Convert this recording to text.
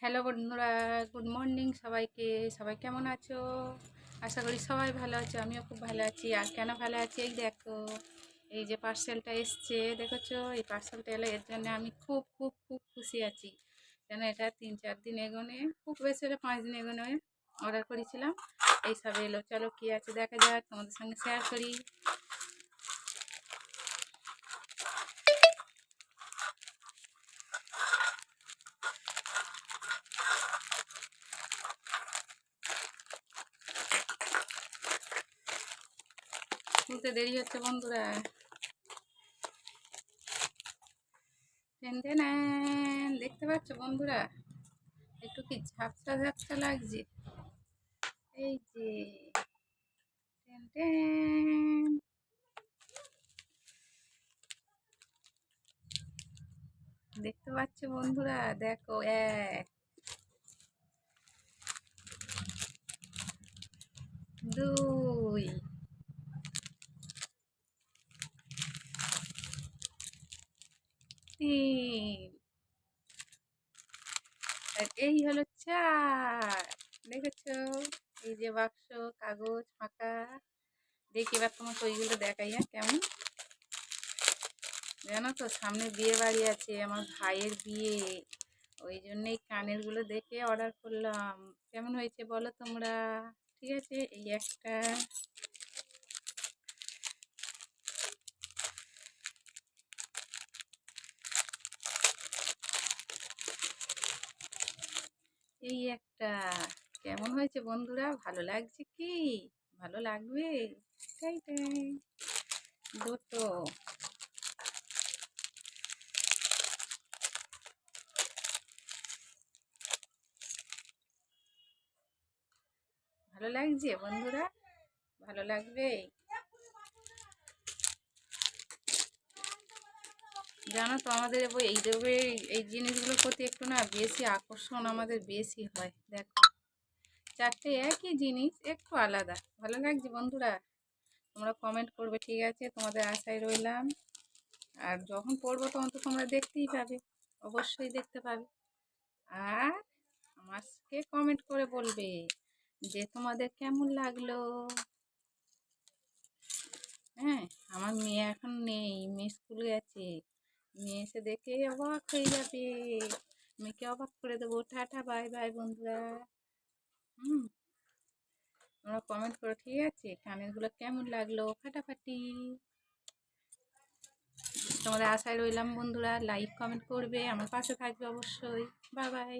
Hello বন্ধুরা, good morning সবাইকে। সবাই কেমন আছো? আশা করি সবাই ভালো আছো, আমিও খুব ভালো আছি। আর কেন ভালো আছি? এই দেখো, এই যে পার্সেলটা এসছে, দেখেছ? এই পার্সেলটা এলো এর জন্য আমি খুব খুব খুব খুশি আছি। কেন এটা তিন, চার দিন এগোনে, খুব বেশি হলে পাঁচ দিন এগোনে অর্ডার করেছিলাম, এইসব এলো। চলো কী আছে দেখা যাক, তোমাদের সঙ্গে শেয়ার করি। খুলতে দেরি হচ্ছে বন্ধুরা। দেখতে পাচ্ছ বন্ধুরা? একটু কি ঝাপসা ঝাপসা লাগছে? এই যে দেখতে পাচ্ছ বন্ধুরা? দেখো, এক। দুই তিন। আর এই হলো চার। দেখেছ? এই যে বাক্স, কাগজ, ফাঁকা। দেখি এবার তোমাকে ওইগুলো দেখাই হ্যাঁ কেমন? জানো তো, সামনে বিয়ে বাড়ি আছে, আমার ভাইয়ের বিয়ে। ওই জন্যেই কানেরগুলো দেখে অর্ডার করলাম। কেমন হয়েছে বলো তোমরা? ঠিক আছে, এই একটা। এই একটা, কেমন হয়েছে বন্ধুরা? ভালো লাগছে কি? ভালো লাগবে? তাই তাই দুটো ভালো লাগছে বন্ধুরা? ভালো লাগবে? জানো তো আমাদের এই দেবে এই জিনিসগুলোর প্রতি একটু না বেশি আকর্ষণ আমাদের বেশি হয়, দেখো। চারটে একই জিনিস, একটু আলাদা। ভালো লাগছে বন্ধুরা? তোমরা কমেন্ট করবে, ঠিক আছে? তোমাদের আশায় রইলাম। আর যখন পড়ব তখন তো তোমরা দেখতেই পাবে, অবশ্যই দেখতে পাবে। আর আমাকে কমেন্ট করে বলবে যে, তোমাদের কেমন লাগল? হ্যাঁ আমার মেয়ে এখন নেই, মেয়ে স্কুলে আছে। মেয়ে এসে দেখে অবাক হয়ে যাবে। মেয়েকে অবাক করে দেবো। টাটা, বাই বাই, বন্ধুরা। হুম। তোমরা কমেন্ট করো, ঠিক আছে কানেরগুলো কেমন লাগল? ফাটাফাটি। তোমাদের আশায় রইলাম বন্ধুরা। লাইক কমেন্ট করবে। আমার পাশে থাকবে অবশ্যই। Bye bye